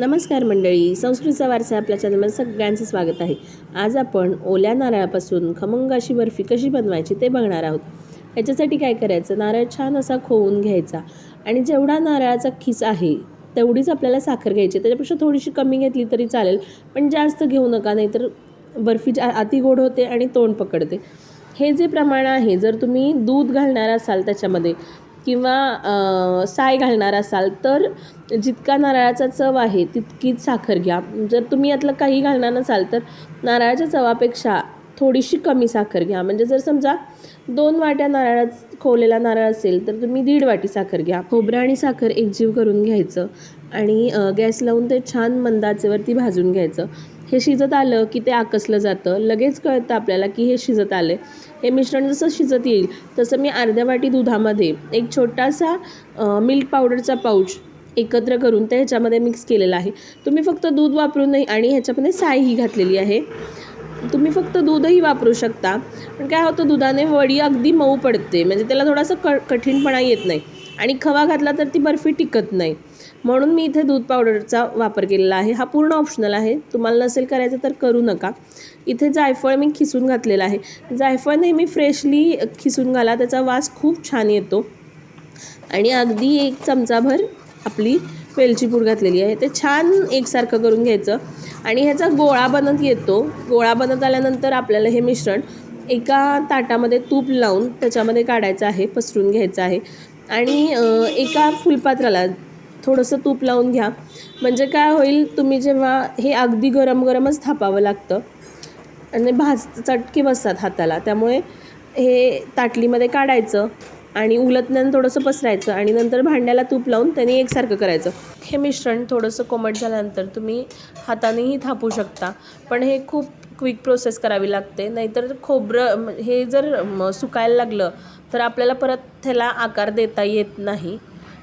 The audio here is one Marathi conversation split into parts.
नमस्कार मंडळी संस्कृतीचा वारसा आपल्या चॅनलमध्ये सगळ्यांचं स्वागत आहे. आज आपण ओल्या नारळापासून खमंग अशी बर्फी कशी बनवायची ते बघणार आहोत. याच्यासाठी काय करायचं नारळ छान असा खोवून घ्यायचा आणि जेवढा नारळाचा खिस आहे तेवढीच आपल्याला साखर घ्यायची. त्याच्यापेक्षा थोडीशी कमी घेतली तरी चालेल पण जास्त घेऊ नका नाहीतर बर्फी जा अति गोड होते आणि तोंड पकडते. हे जे प्रमाण आहे जर तुम्ही दूध घालणार असाल त्याच्यामध्ये किंवा साय घालणार असाल तर जितका नारळाचा चव आहे तितकीच साखर घ्या. जर तुम्ही यातलं काही घालणार नसाल तर नारळाच्या चवापेक्षा थोडीशी कमी साखर घ्या. म्हणजे जर समजा दोन वाट्या नारळा खोवलेला नारळ असेल तर तुम्ही दीड वाटी साखर घ्या. खोबरं आणि साखर एकजीव करून घ्यायचं आणि गॅस लावून ते छान मंदाचेवरती भाजून घ्यायचं. हे शिजत आलं की ते आकसलं जातं. लगेच कळतं आपल्याला की हे शिजत आलं हे मिश्रण जसं शिजत येईल तसं मी अर्ध्या वाटी दुधामध्ये एक छोटासा मिल्क पावडरचा पाऊच एकत्र करून ते ह्याच्यामध्ये मिक्स केलेला आहे. तुम्ही फक्त दूध वापरून नाही आणि ह्याच्यामध्ये सायही घातलेली आहे. तुम्ही फक्त दूधही वापरू शकता. पण काय होतं दुधाने वडी अगदी मऊ पडते. म्हणजे त्याला थोडासा क कठीणपणा येत नाही. आणि खवा घातला तर ती बर्फी टिकत नाही. म्हणून मी इथे दूध पावडरचा वापर केलेला आहे. हा पूर्ण ऑप्शनल आहे. तुम्हाला नसेल करायचं तर करू नका. इथे जायफळ मी खिसून घातलेलं आहे. जायफळ नेहमी फ्रेशली खिसून घाला. त्याचा वास खूप छान येतो. आणि अगदी एक चमचाभर आपली वेलची पूड घातलेली आहे. ते छान एकसारखं करून घ्यायचं. आणि ह्याचा गोळा बनत येतो. गोळा बनत आल्यानंतर आपल्याला हे मिश्रण एका ताटामध्ये तूप लावून त्याच्यामध्ये काढायचं आहे पसरून घ्यायचं आहे. आणि एका फुलपात्राला थोडंसं तूप लावून घ्या. म्हणजे काय होईल तुम्ही जेव्हा हे अगदी गरम गरमच थापावं लागतं. आणि भाज चटके बसतात हाताला. त्यामुळे हे ताटलीमध्ये काढायचं. आणि उलटण्यानं थोडंसं पसरायचं आणि नंतर भांड्याला तूप लावून त्याने एकसारखं करायचं. हे मिश्रण थोडंसं कोमट झाल्यानंतर तुम्ही हातानेही थापू शकता. पण हे खूप क्विक प्रोसेस करावी लागते. नाहीतर खोबरं हे जर सुकायला लागलं तर आपल्याला परत त्याला आकार देता येत नाही.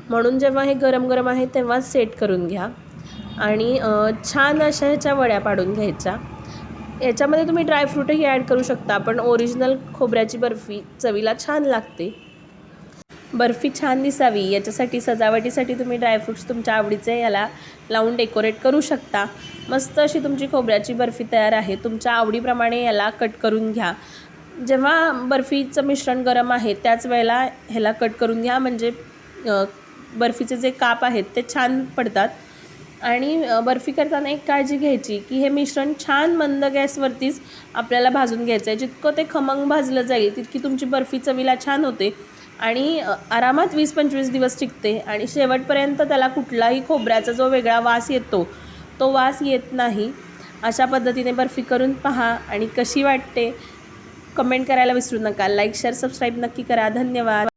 म्हणून जेव्हा हे गरम गरम आहे तेव्हा सेट करून घ्या. आणि छान अशा ह्याच्या वड्या पाडून घ्यायच्या. याच्यामध्ये तुम्ही ड्रायफ्रूटही ॲड करू शकता पण ओरिजिनल खोबऱ्याची बर्फी चवीला छान लागते. बर्फी छान दिसावी. याच्यासाठी सजावटीसाठी तुम्ही ड्रायफ्रुट्स तुमच्या आवडीचे याला लावून डेकोरेट करू शकता. मस्त अशी तुमची खोबऱ्याची बर्फी तयार आहे. तुमच्या आवडीप्रमाणे याला कट करून घ्या. जेव्हा बर्फीचं मिश्रण गरम आहे त्याच वेळेला ह्याला कट करून घ्या. म्हणजे बर्फीचे जे काप आहेत ते छान पडतात. आणि बर्फी करताना एक काळजी घ्यायची की हे मिश्रण छान मंद गॅसवरतीच आपल्याला भाजून घ्यायचं आहे जितकं ते खमंग भाजलं जाईल तितकी तुमची बर्फी चवीला छान होते. आणि आरामात वीस पंचवीस दिवस टिकते आणि शेवटपर्यंत त्याला कुठलाही खोबऱ्याचा जो वेगळा वास येतो तो वास येत नाही. अशा पद्धतीने बर्फी करून पहा आणि कशी वाटते कमेंट करायला विसरू नका. लाईक शेअर सबस्क्राईब नक्की करा. धन्यवाद.